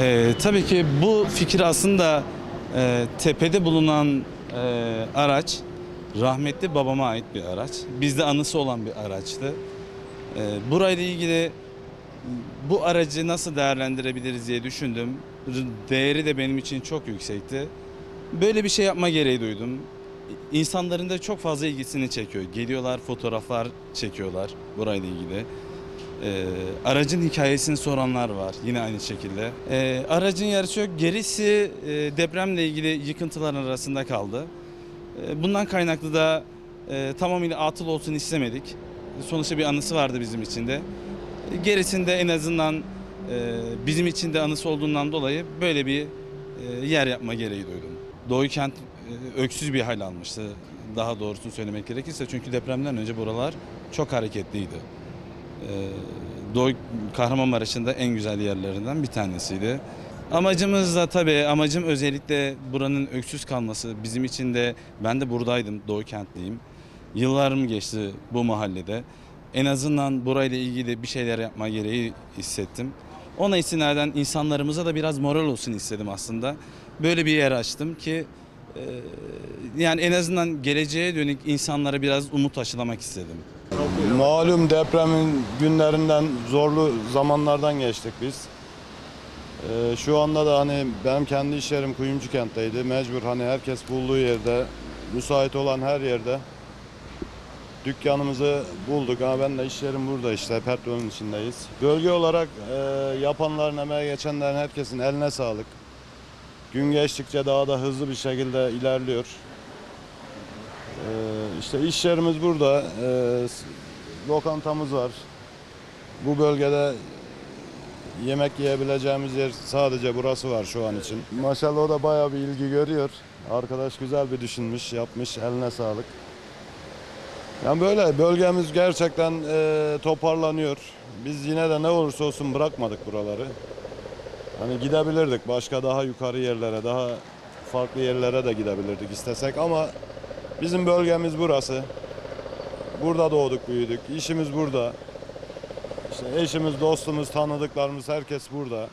Ee, tabii ki bu fikir aslında e, tepede bulunan e, araç rahmetli babama ait bir araç. Bizde anısı olan bir araçtı. E, burayla ilgili bu aracı nasıl değerlendirebiliriz diye düşündüm. Değeri de benim için çok yüksekti. Böyle bir şey yapma gereği duydum. İnsanların da çok fazla ilgisini çekiyor. Geliyorlar, fotoğraflar çekiyorlar burayla ilgili. Ee, aracın hikayesini soranlar var yine aynı şekilde. Ee, aracın yarısı yok. Gerisi e, depremle ilgili yıkıntılar arasında kaldı. Ee, bundan kaynaklı da e, tamamıyla atıl olsun istemedik. Sonuçta bir anısı vardı bizim için de. Gerisinde en azından e, bizim için de anısı olduğundan dolayı böyle bir e, yer yapma gereği duydum. Doğu kent e, öksüz bir hal almıştı. Daha doğrusunu söylemek gerekirse çünkü depremden önce buralar çok hareketliydi. Ee, Doğu Kahramanmaraş'ın da en güzel yerlerinden bir tanesiydi. Amacımız da tabii amacım özellikle buranın öksüz kalması. Bizim için de ben de buradaydım Doğu kentliyim. Yıllarım geçti bu mahallede. En azından burayla ilgili bir şeyler yapma gereği hissettim. Ona istinaden insanlarımıza da biraz moral olsun istedim aslında. Böyle bir yer açtım ki e, yani en azından geleceğe dönük insanlara biraz umut aşılamak istedim. Malum depremin günlerinden zorlu zamanlardan geçtik biz. Ee, şu anda da hani benim kendi iş yerim Kuyumcu kentteydi. Mecbur hani herkes bulduğu yerde, müsait olan her yerde dükkanımızı bulduk. Ama ben de iş yerim burada işte Petrol'ün içindeyiz. Bölge olarak e, yapanların, emeğe geçenlerin herkesin eline sağlık. Gün geçtikçe daha da hızlı bir şekilde ilerliyor. Ee, işte iş yerimiz burada. Ee, lokantamız var. Bu bölgede yemek yiyebileceğimiz yer sadece burası var şu an için. Maşallah o da bayağı bir ilgi görüyor. Arkadaş güzel bir düşünmüş, yapmış. Eline sağlık. Yani böyle bölgemiz gerçekten e, toparlanıyor. Biz yine de ne olursa olsun bırakmadık buraları. Hani gidebilirdik başka daha yukarı yerlere, daha farklı yerlere de gidebilirdik istesek ama Bizim bölgemiz burası. Burada doğduk, büyüdük. İşimiz burada. İşte eşimiz, dostumuz, tanıdıklarımız herkes burada.